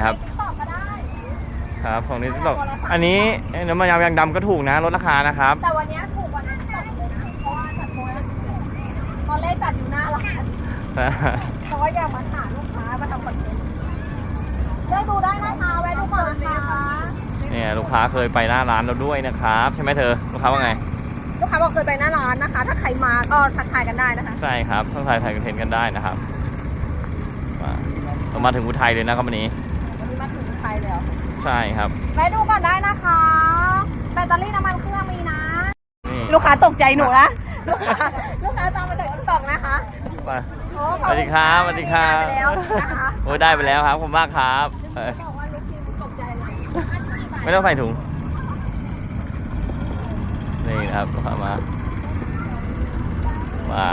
นี่ครับตอบก็ได้ครับของนี้ตกอันนี้เอ้ยน้ำมันยางดำก็ถูกนะลดราคานะครับ แต่วันเนี้ยถูกกว่านั้นตอบเลยนะเพราะว่าจัดโปรเลยตอนแรกจัดอยู่หน้าร้านเพราะว่าอยากมาหาลูกค้ามาทำคอนเทนต์เลือกดูได้นะคะแวะดูก่อนนะคะเนี่ยลูกค้าเคยไปหน้าร้านเราด้วยนะครับใช่ไหมเธอลูกค้าว่าไงลูกค้าบอกเคยไปหน้าร้านนะคะ ถ้าใครมาก็ทักทายกันได้นะคะใช่ครับต้องถ่ายถ่ายคอนเทนต์กันได้นะครับมาเรามาถึงอุทัยเลยนะครับวันนี้วันนี้มาถึง ไทยแล้วใช่ครับแวะดูก่อนได้นะคะ แบตเตอรี่น้ำมันเครื่องมีนะ นี่ ลูกค้าตกใจหนูนะ ลูกค้าลูกค้าตามมาจากติ๊กต็อกนะคะไปโอ้สวัสดีครับสวัสดีครับ ได้ไปแล้วนะคะโอ้ยได้ไปแล้วครับขอบคุณมากครับเออบอกว่าลูกทีมตกใจเลยไม่ต้องใส่ถุง นี่นะครับลูกค้ามามา